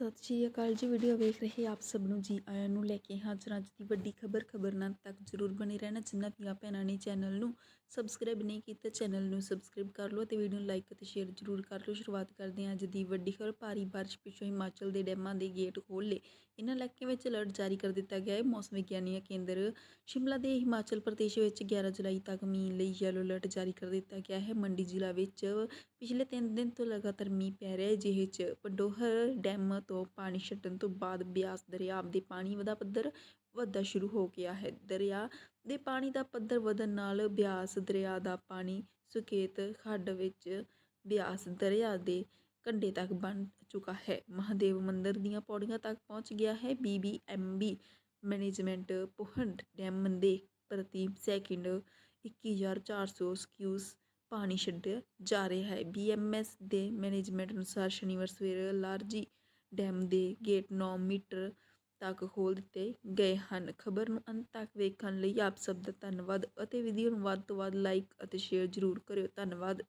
ਸਤਿ ਸ਼੍ਰੀ ਅਕਾਲ ਜੀ, ਵੀਡੀਓ ਵੇਖ ਰਹੇ ਆਪ ਸਭ ਨੂੰ ਜੀ, ਆਇਆਂ ਨੂੰ ਲੈ ਕੇ ਹਾਜ਼ਰ ਅੱਜ ਦੀ ਵੱਡੀ ਖਬਰ ਖਬਰ ਤੱਕ ਜਰੂਰ ਬਣੇ ਰਹਿਣਾ, ਜਿੰਨਾ ਵੀ ਆ ਭੈਣਾਂ ਨੇ ਚੈਨਲ ਨੂੰ ਸਬਸਕ੍ਰਾਈਬ ਨਹੀਂ ਕੀਤਾ, ਚੈਨਲ ਨੂੰ ਸਬਸਕ੍ਰਾਈਬ ਕਰ ਲਓ ਤੇ ਵੀਡੀਓ ਨੂੰ ਲਾਈਕ ਅਤੇ ਸ਼ੇਅਰ ਜਰੂਰ ਕਰ ਲਓ। ਸ਼ੁਰੂਆਤ ਕਰਦੇ ਹਾਂ ਅੱਜ ਦੀ ਵੱਡੀ ਖਬਰ, ਭਾਰੀ ਬਾਰਿਸ਼ ਪਿੱਛੋਂ ਹਿਮਾਚਲ ਦੇ ਡੈਮਾਂ ਦੇ ਗੇਟ ਖੋਲ੍ਹ। ਲਏ ਇਹਨਾਂ ਇਲਾਕਿਆਂ ਵਿੱਚ ਅਲਰਟ ਜਾਰੀ ਕਰ ਦਿੱਤਾ ਗਿਆ ਹੈ। ਮੌਸਮ ਵਿਗਿਆਨੀਆਂ ਕੇਂਦਰ ਸ਼ਿਮਲਾ ਦੇ ਹਿਮਾਚਲ ਪ੍ਰਦੇਸ਼ ਵਿੱਚ 11 ਜੁਲਾਈ ਤੱਕ ਮੀਂਹ ਲਈ ਯੈਲੋ ਅਲਰਟ ਜਾਰੀ ਕਰ ਦਿੱਤਾ ਗਿਆ ਹੈ। ਮੰਡੀ ਜ਼ਿਲ੍ਹਾ ਵਿੱਚ ਪਿਛਲੇ 3 ਦਿਨ ਤੋਂ ਲਗਾਤਾਰ ਮੀਂਹ ਪੈ ਰਿਹਾ ਹੈ, ਜਿਹੇ ਚ ਪੰਡੋਹਰ ਡੈਮ ਤੋਂ ਪਾਣੀ ਛੱਡਣ ਤੋਂ ਬਾਅਦ ਬਿਆਸ ਦਰਿਆ ਦੇ ਪਾਣੀ ਦਾ ਪੱਧਰ ਵਧਦਾ ਸ਼ੁਰੂ ਹੋ ਗਿਆ ਹੈ। ਦਰਿਆ ਦੇ ਪਾਣੀ ਦਾ ਪੱਧਰ ਵਧਣ ਨਾਲ ਬਿਆਸ ਦਰਿਆ ਦਾ ਪਾਣੀ ਸੁਕੇਤ ਖੱਡ ਵਿੱਚ ਬਿਆਸ ਦਰਿਆ ਦੇ ਕੰਢੇ ਤੱਕ ਬਣ ਚੁੱਕਾ ਹੈ। ਮਹਾਦੇਵ ਮੰਦਰ ਦੀਆਂ ਪੌੜੀਆਂ ਤੱਕ ਪਹੁੰਚ ਗਿਆ ਹੈ। ਬੀਬੀਐਮਬੀ ਮੈਨੇਜਮੈਂਟ ਪੋਹੰਡ ਡੈਮ ਦੇ ਪ੍ਰਤੀ ਸੈਕਿੰਡ 21400 ਸਕਿਊਸ ਪਾਣੀ ਛੱਡਿਆ ਜਾ ਰਿਹਾ ਹੈ। ਬੀਐਮਐਸ ਦੇ ਮੈਨੇਜਮੈਂਟ ਅਨੁਸਾਰ ਸ਼ਨੀਵਾਰ ਸਵੇਰੇ ਲਾਰਜੀ ਡੈਮ ਦੇ ਗੇਟ ਨੌ ਮੀਟਰ ਤੱਕ ਖੋਲ੍ਹ ਦਿੱਤੇ ਗਏ ਹਨ। ਖਬਰ ਨੂੰ ਅੰਤ ਤੱਕ ਵੇਖਣ ਲਈ ਆਪ ਸਭ ਦਾ ਧੰਨਵਾਦ ਅਤੇ ਵੀਡੀਓ ਨੂੰ ਵੱਧ ਤੋਂ ਵੱਧ ਲਾਈਕ ਅਤੇ ਸ਼ੇਅਰ ਜ਼ਰੂਰ ਕਰਿਓ। ਧੰਨਵਾਦ।